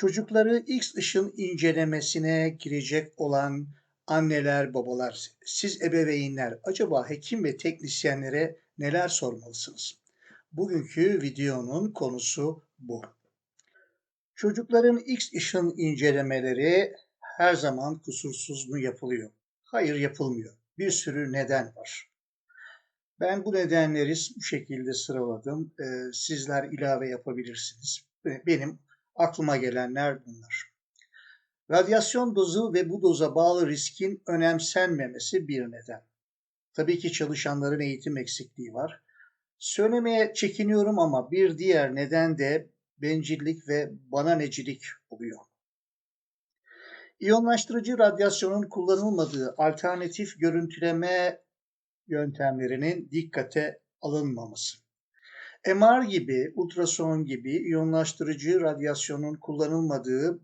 Çocukları X ışın incelemesine girecek olan anneler, babalar, siz ebeveynler acaba hekim ve teknisyenlere neler sormalısınız? Bugünkü videonun konusu bu. Çocukların X ışın incelemeleri her zaman kusursuz mu yapılıyor? Hayır yapılmıyor. Bir sürü neden var. Ben bu nedenleri bu şekilde sıraladım. Ee, sizler ilave yapabilirsiniz. Benim aklıma gelenler bunlar. Radyasyon dozu ve bu doza bağlı riskin önemsenmemesi bir neden. Tabii ki çalışanların eğitim eksikliği var. Söylemeye çekiniyorum ama bir diğer neden de bencillik ve bana necilik oluyor. İyonlaştırıcı radyasyonun kullanılmadığı alternatif görüntüleme yöntemlerinin dikkate alınmaması. MR gibi, ultrason gibi iyonlaştırıcı radyasyonun kullanılmadığı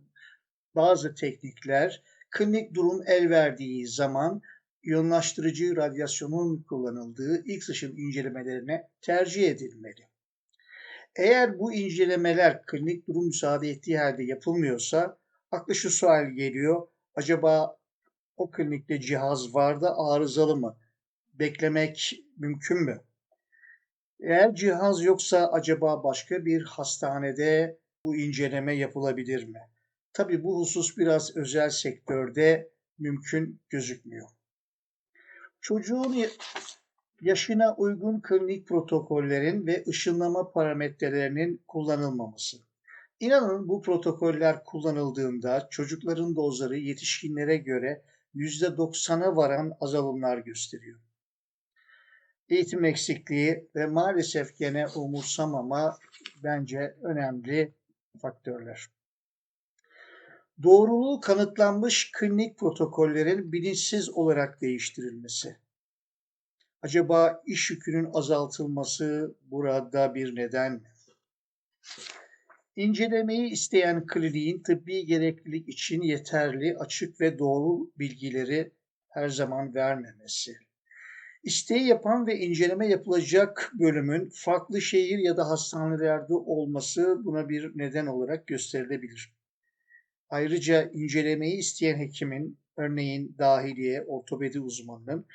bazı teknikler klinik durum el verdiği zaman iyonlaştırıcı radyasyonun kullanıldığı X ışın incelemelerine tercih edilmeli. Eğer bu incelemeler klinik durum müsaade ettiği halde yapılmıyorsa aklı şu sual geliyor. Acaba o klinikte cihaz var da arızalı mı? Beklemek mümkün mü? Eğer cihaz yoksa acaba başka bir hastanede bu inceleme yapılabilir mi? Tabii bu husus biraz özel sektörde mümkün gözükmüyor. Çocuğun yaşına uygun klinik protokollerin ve ışınlama parametrelerinin kullanılmaması. İnanın bu protokoller kullanıldığında çocukların dozları yetişkinlere göre %90'a varan azalımlar gösteriyor eğitim eksikliği ve maalesef gene umursamama bence önemli faktörler. Doğruluğu kanıtlanmış klinik protokollerin bilinçsiz olarak değiştirilmesi. Acaba iş yükünün azaltılması burada bir neden mi? İncelemeyi isteyen kliniğin tıbbi gereklilik için yeterli, açık ve doğru bilgileri her zaman vermemesi. İsteği yapan ve inceleme yapılacak bölümün farklı şehir ya da hastanelerde olması buna bir neden olarak gösterilebilir. Ayrıca incelemeyi isteyen hekimin, örneğin dahiliye, ortopedi uzmanının,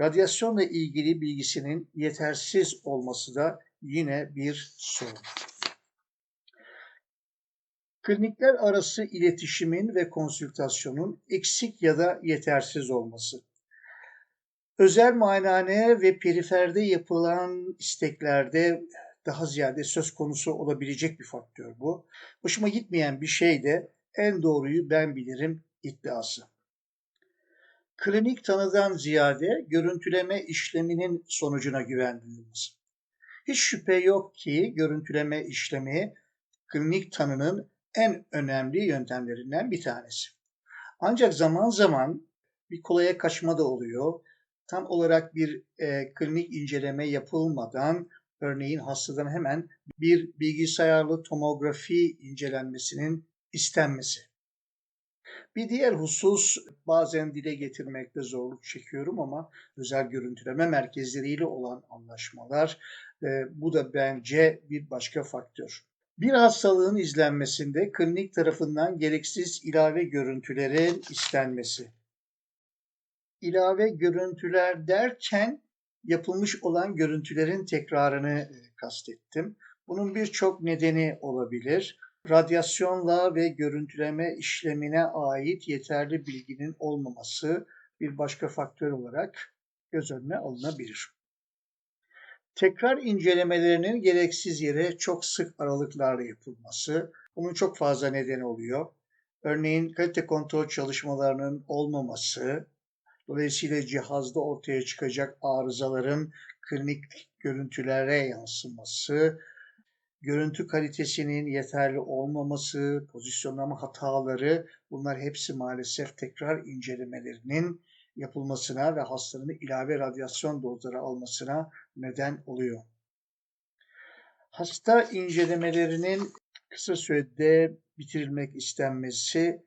radyasyonla ilgili bilgisinin yetersiz olması da yine bir sorun. Klinikler arası iletişimin ve konsültasyonun eksik ya da yetersiz olması. Özel muayenehane ve periferde yapılan isteklerde daha ziyade söz konusu olabilecek bir faktör bu. Hoşuma gitmeyen bir şey de en doğruyu ben bilirim iddiası. Klinik tanıdan ziyade görüntüleme işleminin sonucuna güven. Hiç şüphe yok ki görüntüleme işlemi klinik tanının en önemli yöntemlerinden bir tanesi. Ancak zaman zaman bir kolaya kaçma da oluyor tam olarak bir e, klinik inceleme yapılmadan örneğin hastadan hemen bir bilgisayarlı tomografi incelenmesinin istenmesi. Bir diğer husus bazen dile getirmekte zorluk çekiyorum ama özel görüntüleme merkezleriyle olan anlaşmalar e, bu da bence bir başka faktör. Bir hastalığın izlenmesinde klinik tarafından gereksiz ilave görüntülerin istenmesi ilave görüntüler derken yapılmış olan görüntülerin tekrarını e, kastettim. Bunun birçok nedeni olabilir. Radyasyonla ve görüntüleme işlemine ait yeterli bilginin olmaması bir başka faktör olarak göz önüne alınabilir. Tekrar incelemelerinin gereksiz yere çok sık aralıklarla yapılması, bunun çok fazla nedeni oluyor. Örneğin kalite kontrol çalışmalarının olmaması, Dolayısıyla cihazda ortaya çıkacak arızaların klinik görüntülere yansıması, görüntü kalitesinin yeterli olmaması, pozisyonlama hataları bunlar hepsi maalesef tekrar incelemelerinin yapılmasına ve hastanın ilave radyasyon dozları almasına neden oluyor. Hasta incelemelerinin kısa sürede bitirilmek istenmesi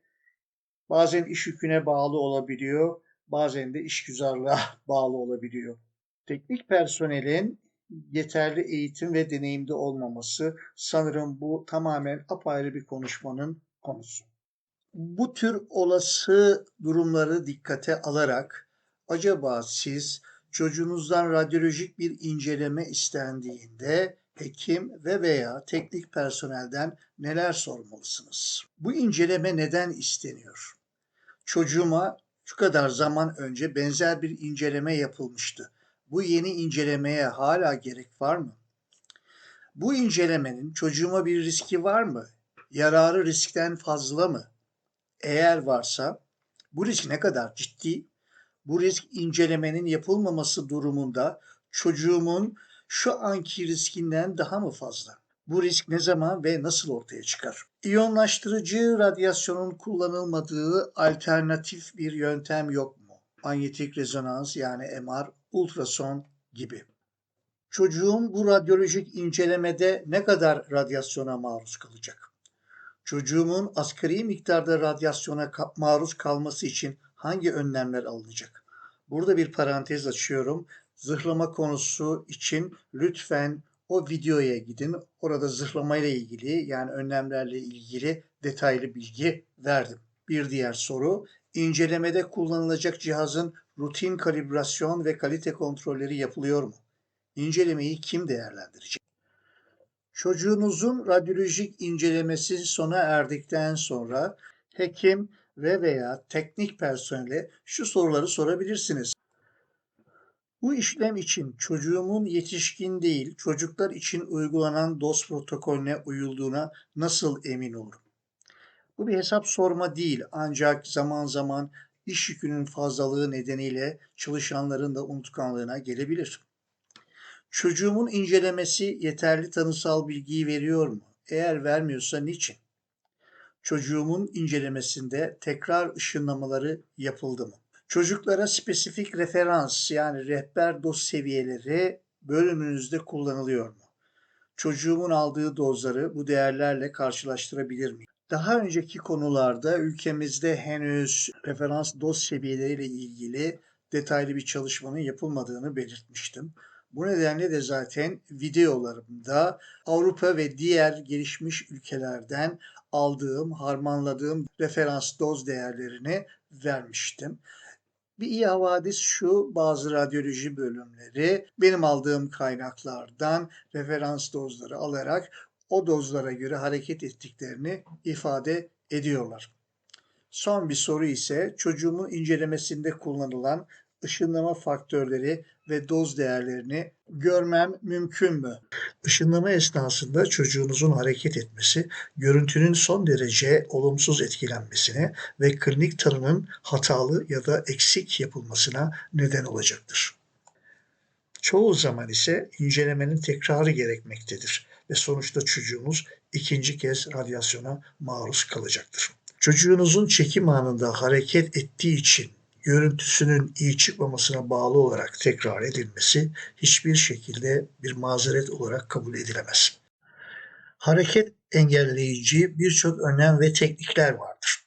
bazen iş yüküne bağlı olabiliyor bazen de işgüzarlığa bağlı olabiliyor. Teknik personelin yeterli eğitim ve deneyimde olmaması sanırım bu tamamen apayrı bir konuşmanın konusu. Bu tür olası durumları dikkate alarak acaba siz çocuğunuzdan radyolojik bir inceleme istendiğinde hekim ve veya teknik personelden neler sormalısınız? Bu inceleme neden isteniyor? Çocuğuma şu kadar zaman önce benzer bir inceleme yapılmıştı. Bu yeni incelemeye hala gerek var mı? Bu incelemenin çocuğuma bir riski var mı? Yararı riskten fazla mı? Eğer varsa bu risk ne kadar ciddi? Bu risk incelemenin yapılmaması durumunda çocuğumun şu anki riskinden daha mı fazla? Bu risk ne zaman ve nasıl ortaya çıkar? İyonlaştırıcı radyasyonun kullanılmadığı alternatif bir yöntem yok mu? Manyetik rezonans yani MR, ultrason gibi. Çocuğum bu radyolojik incelemede ne kadar radyasyona maruz kalacak? Çocuğumun asgari miktarda radyasyona maruz kalması için hangi önlemler alınacak? Burada bir parantez açıyorum. Zırhlama konusu için lütfen o videoya gidin. Orada zırhlamayla ilgili yani önlemlerle ilgili detaylı bilgi verdim. Bir diğer soru, incelemede kullanılacak cihazın rutin kalibrasyon ve kalite kontrolleri yapılıyor mu? İncelemeyi kim değerlendirecek? Çocuğunuzun radyolojik incelemesi sona erdikten sonra hekim ve veya teknik personele şu soruları sorabilirsiniz. Bu işlem için çocuğumun yetişkin değil, çocuklar için uygulanan DOS protokolüne uyulduğuna nasıl emin olurum? Bu bir hesap sorma değil ancak zaman zaman iş yükünün fazlalığı nedeniyle çalışanların da unutkanlığına gelebilir. Çocuğumun incelemesi yeterli tanısal bilgiyi veriyor mu? Eğer vermiyorsa niçin? Çocuğumun incelemesinde tekrar ışınlamaları yapıldı mı? Çocuklara spesifik referans yani rehber doz seviyeleri bölümünüzde kullanılıyor mu? Çocuğumun aldığı dozları bu değerlerle karşılaştırabilir miyim? Daha önceki konularda ülkemizde henüz referans doz seviyeleriyle ilgili detaylı bir çalışmanın yapılmadığını belirtmiştim. Bu nedenle de zaten videolarımda Avrupa ve diğer gelişmiş ülkelerden aldığım, harmanladığım referans doz değerlerini vermiştim. Bir iyi havadis şu, bazı radyoloji bölümleri benim aldığım kaynaklardan referans dozları alarak o dozlara göre hareket ettiklerini ifade ediyorlar. Son bir soru ise çocuğumun incelemesinde kullanılan ışınlama faktörleri ve doz değerlerini görmem mümkün mü? Işınlama esnasında çocuğunuzun hareket etmesi, görüntünün son derece olumsuz etkilenmesine ve klinik tanının hatalı ya da eksik yapılmasına neden olacaktır. Çoğu zaman ise incelemenin tekrarı gerekmektedir ve sonuçta çocuğunuz ikinci kez radyasyona maruz kalacaktır. Çocuğunuzun çekim anında hareket ettiği için görüntüsünün iyi çıkmamasına bağlı olarak tekrar edilmesi hiçbir şekilde bir mazeret olarak kabul edilemez. Hareket engelleyici birçok önlem ve teknikler vardır.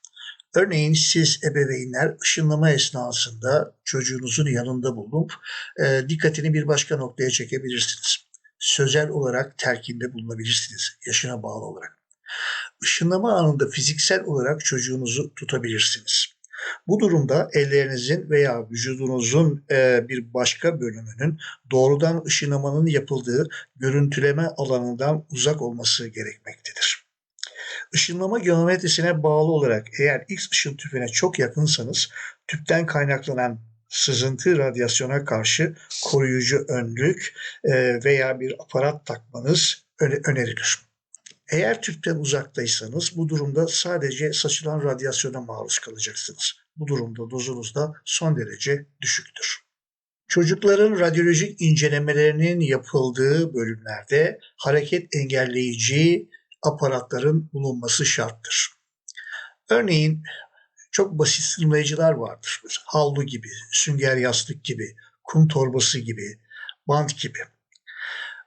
Örneğin siz ebeveynler ışınlama esnasında çocuğunuzun yanında bulunup e, dikkatini bir başka noktaya çekebilirsiniz. Sözel olarak telkinde bulunabilirsiniz yaşına bağlı olarak. Işınlama anında fiziksel olarak çocuğunuzu tutabilirsiniz. Bu durumda ellerinizin veya vücudunuzun e, bir başka bölümünün doğrudan ışınlamanın yapıldığı görüntüleme alanından uzak olması gerekmektedir. Işınlama geometrisine bağlı olarak eğer X ışın tüpüne çok yakınsanız tüpten kaynaklanan sızıntı radyasyona karşı koruyucu önlük e, veya bir aparat takmanız önerilir. Eğer tüpten uzaktaysanız bu durumda sadece saçılan radyasyona maruz kalacaksınız. Bu durumda dozunuz da son derece düşüktür. Çocukların radyolojik incelemelerinin yapıldığı bölümlerde hareket engelleyici aparatların bulunması şarttır. Örneğin çok basit sınırlayıcılar vardır. Havlu gibi, sünger yastık gibi, kum torbası gibi, bant gibi.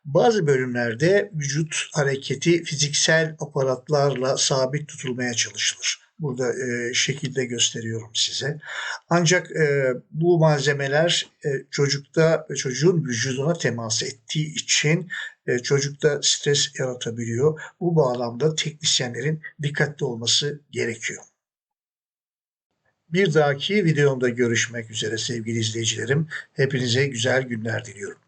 Bazı bölümlerde vücut hareketi fiziksel aparatlarla sabit tutulmaya çalışılır. Burada e, şekilde gösteriyorum size. Ancak e, bu malzemeler e, çocukta çocuğun vücuduna temas ettiği için e, çocukta stres yaratabiliyor. Bu bağlamda teknisyenlerin dikkatli olması gerekiyor. Bir dahaki videomda görüşmek üzere sevgili izleyicilerim. Hepinize güzel günler diliyorum.